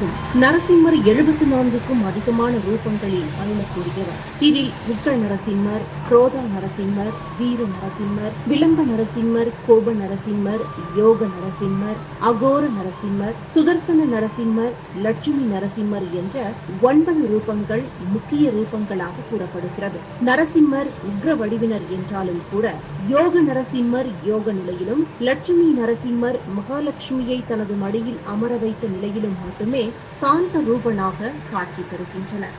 ஆகும் நரசிம்மர் எழுபத்தி நான்குக்கும் அதிகமான ரூபங்களில் அருளக்கூடியவர் இதில் உக்ர நரசிம்மர் குரோத நரசிம்மர் வீர நரசிம்மர் விளம்ப நரசிம்மர் கோப நரசிம்மர் யோக நரசிம்மர் அகோர நரசிம்மர் சுதர்சன நரசிம்மர் லட்சுமி நரசிம்மர் என்ற ஒன்பது ரூபங்கள் முக்கிய ரூபங்களாக கூறப்படுகிறது. நரசிம்மர் உக்ர வடிவினர் என்றாலும் கூட யோக நரசிம்மர் யோக நிலையிலும் லட்சுமி நரசிம்மர் மகாலட்சுமியை தனது மடியில் அமர வைத்த நிலையிலும் மட்டுமே சாந்த ரூபனாக காட்சி தருகின்றனர்.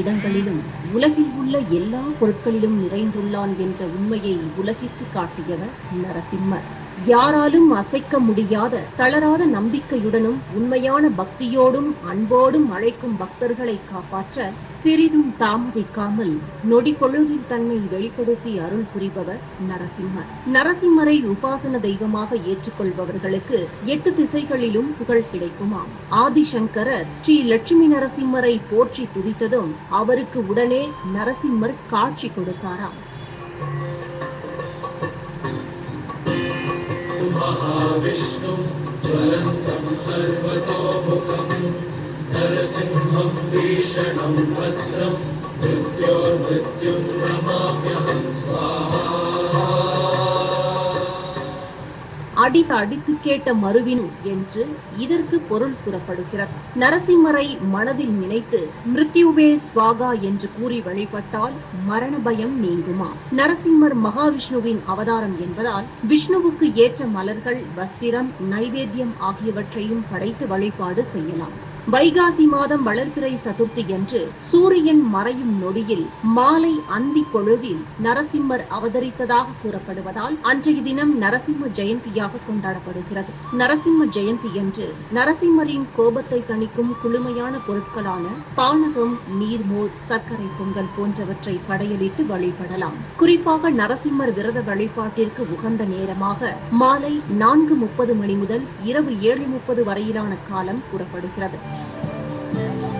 இடங்களிலும் உலகில் உள்ள எல்லா பொருட்களிலும் நிறைந்துள்ளான் என்ற உண்மையை உலகிற்கு காட்டியவர் நரசிம்மர். யாராலும் அசைக்க முடியாத தளராத நம்பிக்கையுடனும் உண்மையான பக்தியோடும் அன்போடும் அழைக்கும் பக்தர்களை காப்பாற்ற சிறிதும் தாமதிக்காமல் நொடி பொழுதில் தன்னை வெளிப்படுத்தி அருள் புரிபவர் நரசிம்மர். நரசிம்மரை உபாசன தெய்வமாக ஏற்றுக்கொள்பவர்களுக்கு எட்டு திசைகளிலும் புகழ் கிடைக்குமாம். ஆதிசங்கரர் ஸ்ரீ லட்சுமி நரசிம்மரை போற்றி துதித்ததும் அவருக்கு உடனே நரசிம்மர் காட்சி கொடுத்தாராம். महाविष्णुं ज्वलन्तं सर्वतोमुखं नरसिंहं भीषणं भद्रं मृत्योर्मृत्युं नमाम्यहं அடித்து அடித்து கேட்ட மறுவினும் என்று இதற்கு பொருள் கூறப்படுகிறது. நரசிம்மரை மனதில் நினைத்து மிருத்யுவே ஸ்வாகா என்று கூறி வழிபட்டால் மரண பயம் நீங்குமா? நரசிம்மர் மகாவிஷ்ணுவின் அவதாரம் என்பதால் விஷ்ணுவுக்கு ஏற்ற மலர்கள் வஸ்திரம் நைவேத்தியம் ஆகியவற்றையும் படைத்து வழிபாடு செய்யலாம். வைகாசி மாதம் வளர்பிறை சதுர்த்தி என்று சூரியன் மறையும் நொடியில் மாலை அந்தி பொழுதில் நரசிம்மர் அவதரித்ததாக கூறப்படுவதால் அன்றைய தினம் நரசிம்ம ஜெயந்தியாக கொண்டாடப்படுகிறது. நரசிம்ம ஜெயந்தி என்று நரசிம்மரின் கோபத்தை தணிக்கும் குளுமையான பொருட்களான பானகம் நீர்மோர் சர்க்கரை பொங்கல் போன்றவற்றை படையலிட்டு வழிபடலாம். குறிப்பாக நரசிம்மர் விரத வழிபாட்டிற்கு உகந்த நேரமாக மாலை நான்கு முப்பது மணி முதல் இரவு ஏழு முப்பது வரையிலான காலம் கூறப்படுகிறது. Thank you.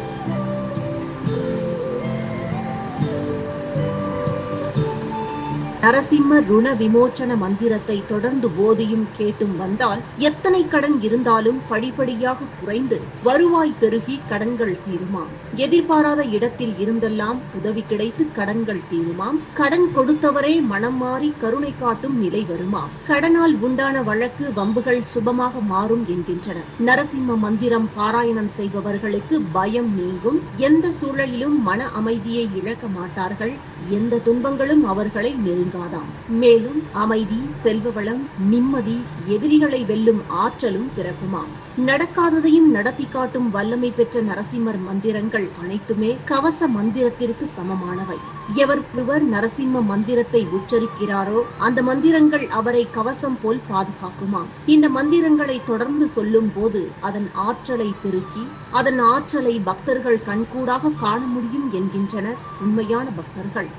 நரசிம்ம ருண விமோச்சன மந்திரத்தை தொடர்ந்து போதியும் கேட்டும் வந்தால் எத்தனை கடன் இருந்தாலும் படிப்படியாக குறைந்து வருவாய் பெருகி கடன்கள் தீருமாம். எதிர்பாராத இடத்தில் இருந்தெல்லாம் உதவி கிடைத்து கடன்கள் தீருமாம். கடன் கொடுத்தவரே மனம் மாறி கருணை காட்டும் நிலை வருமாம். கடனால் உண்டான வழக்கு வம்புகள் சுபமாக மாறும் என்கின்றனர் நரசிம்ம மந்திரம் பாராயணம் செய்பவர்களுக்கு பயம் நீங்கும். எந்த சூழலிலும் மன அமைதியை இழக்க மாட்டார்கள். எந்த துன்பங்களும் அவர்களை நெருங்காதாம். மேலும் அமைதி செல்வ வளம் நிம்மதி எதிரிகளை வெல்லும் ஆற்றலும் பிறக்குமாம். நடக்காததையும் நடத்தி காட்டும் வல்லமை பெற்ற நரசிம்மர் மந்திரங்கள் அனைத்துமே கவச மந்திரத்திற்கு சமமானவை. எவர் ஒருவர் நரசிம்ம மந்திரத்தை உச்சரிக்கிறாரோ அந்த மந்திரங்கள் அவரை கவசம் போல் பாதுகாக்குமாம். இந்த மந்திரங்களை தொடர்ந்து சொல்லும் போது அதன் ஆற்றலை பெருக்கி அதன் ஆற்றலை பக்தர்கள் கண்கூடாக காண முடியும் என்கின்றனர் உண்மையான பக்தர்கள்.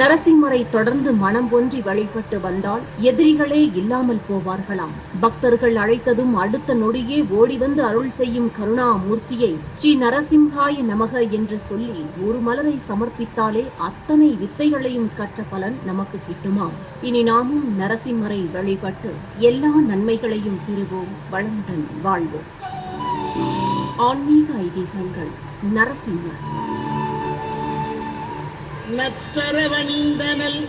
நரசிம்மரை தொடர்ந்து மனம் ஒன்றி வழிபட்டு வந்தால் எதிரிகளே இல்லாமல் போவார்களாம். பக்தர்கள் அழைத்ததும் அடுத்த நொடியே ஓடி வந்து அருள் செய்யும் கருணாமூர்த்தியை ஸ்ரீ நரசிம்ஹாய நமக என்று சொல்லி ஒரு மலரை சமர்ப்பித்தாலே அத்தனை வித்தைகளையும் கற்ற பலன் நமக்கு கிட்டுமா? இனி நாமும் நரசிம்மரை வழிபட்டு எல்லா நன்மைகளையும் பெறுவோம். வளமுடன் வாழ்வோம். ஆன்மீக ஐதீகங்கள் நரசிம்மர். நத்தரவணிந்தனல்